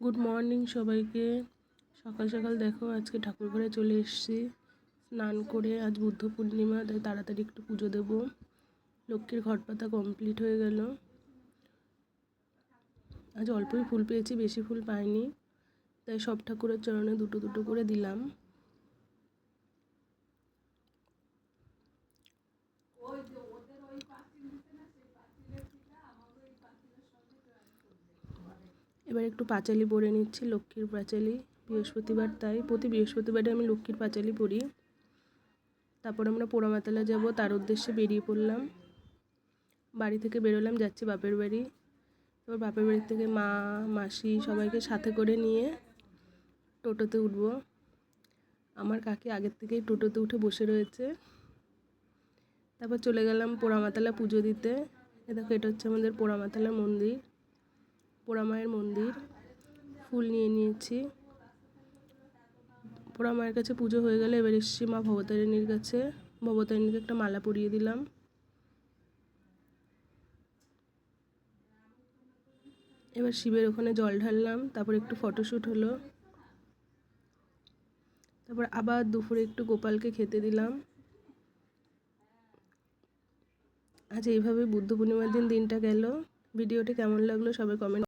Good morning সবাইকে। সকাল সকাল দেখো, আজকে ঠাকুর ঘরে চলে এসেছি। স্নান করে আজ বুদ্ধ পূর্ণিমা, তাই তাড়াতাড়ি একটু পুজো দেব। লক্ষ্মীর ঘট পাতা কমপ্লিট হয়ে গেল। আজ অল্পই ফুল পেয়েছি, বেশি ফুল পাইনি। তাই সব ঠাকুরের চরণে দুটো দুটো করে দিলাম। এবার একটু পাঁচালি পরে নিচ্ছি, লক্ষ্মীর পাঁচালি। বৃহস্পতিবার তাই, প্রতি বৃহস্পতিবারে আমি লক্ষ্মীর পাঁচালি পড়ি তারপর আমরা পোড়ামাতলা যাব, তার উদ্দেশ্যে বেরিয়ে পড়লাম। বাড়ি থেকে বেরোলাম, যাচ্ছি বাপের বাড়ি। এবার বাপের বাড়ি থেকে মা, মাসি সবাইকে সাথে করে নিয়ে টোটোতে উঠব। আমার কাকি আগের থেকেই টোটোতে উঠে বসে রয়েছে। তারপর চলে গেলাম পোড়ামাতলা পুজো দিতে। এ দেখো, এটা হচ্ছে আমাদের পোড়ামাতলা মন্দির। পোড়ামায়ের মন্দির। ফুল নিয়ে নিয়েছি। পোড়ামায়ের কাছে পুজো হয়ে গেলে এবার এসছি মা ভবতারিণীর কাছে। ভবতারিণীকে একটা মালা পরিয়ে দিলাম। এবার শিবের ওখানে জল ঢাললাম, তারপর একটু ফটোশ্যুট হলো। তারপর আবার দুপুরে একটু গোপালকে খেতে দিলাম। আজ এইভাবে বুদ্ধ পূর্ণিমার দিন, দিনটা গেল। ভিডিওটি কেমন লাগল সবাই কমেন্ট